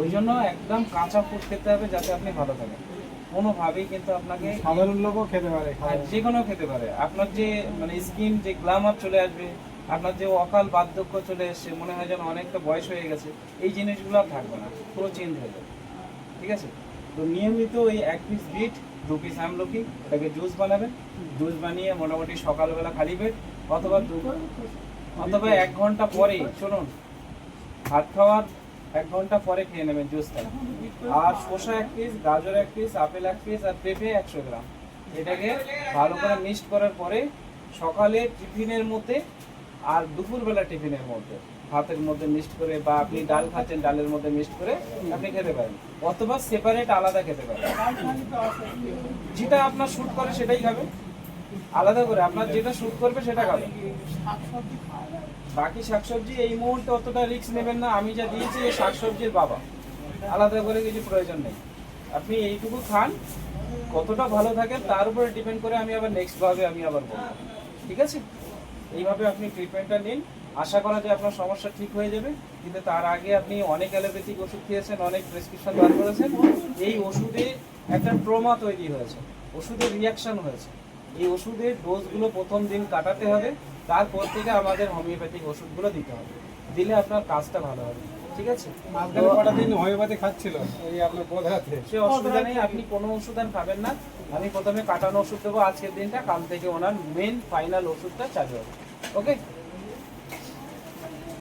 ওই জন্য একদম কাঁচা ফুড খেতে হবে যাতে আপনি ভালো থাকেন। কোনোভাবেই কিন্তু আপনাকে সাধারণ লোকও খেতে পারে খাবার। যে কোনো খেতে পারে। আপনার যে মানে স্কিন যে গ্ল্যামার চলে আসবে আপনার যে অকাল বার্ধক্য চলে এসছে মনে হয় যেন অনেকটা বয়স হয়ে গেছে এই জিনিসগুলো আর থাকবে না পুরো চেঞ্জ হয়ে যাবে। ঠিক আছে? তো নিয়মিত ওই এক পিস বিট দু পিস আমলকি এটাকে জুস বানাবেন। জুস বানিয়ে মোটামুটি সকালবেলা খালি পেট অথবা দু অথবা এক ঘণ্টা পরে শুনুন ভাত খাওয়ার এক ঘণ্টা পরে খেয়ে নেবেন জুসটা। আর শসা এক পিস গাজর এক পিস আপেল এক পিস আর পেঁপে একশো গ্রাম। এটাকে ভালো করে মিক্সড করার পরে সকালে টিফিনের মধ্যে আর দুপুরবেলা টিফিনের মধ্যে ভাতের মধ্যে মিক্সড করে বা আপনি ডাল খাচ্ছেন, ডালের মধ্যে মিক্সড করে আপনি খেতে পারেন। অথবা সেপারেট আলাদা খেতে পারেন। যেটা আপনার শ্যুট করে সেটাই খাবেন। আলাদা করে আপনার যেটা শুট করবে সেটা খাবেন বাকি শাকসবজি এই মুহূর্তে অতটা রিস্ক নেবেন না আমি যা দিয়েছি এই শাকসবজির বাবা। আলাদা করে কিছু প্রয়োজন নেই। আপনি এইটুকু খান কতটা ভালো থাকেন তার উপরে ডিপেন্ড করে আমি আবার নেক্সট ভাবে আমি আবার বলব। ঠিক আছে? এইভাবে আপনি ট্রিটমেন্টটা নিন। আশা করা যায় আপনার সমস্যা ঠিক হয়ে যাবে কিন্তু তার আগে আপনি অনেক অ্যালোপ্যাথিক ওষুধ খেয়েছেন অনেক প্রেসক্রিপশন বার করেছেন। এই ওষুধে একটা ট্রমা তৈরি হয়েছে ওষুধের রিয়াকশন হয়েছে। এই ওষুধের ডোজগুলো প্রথম দিন কাটাতে হবে তারপর থেকে আমাদের হোমিওপ্যাথিক ওষুধগুলো দিতে হবে। দিলে আপনার কাজটা ভালো হবে ঠিক আছে? মাঝখানে কটা দিন হোমিওপ্যাথি খাচ্ছিল এই আপনার বোধ রাতে সে অসুবিধা নেই আপনি কোনো ওষুধ আর খাবেন না। আমি প্রথমে কাটানো ওষুধ দেবো আজকের দিনটা কাল থেকে ওনার মেন ফাইনাল ওষুধটা চালু হবে ওকে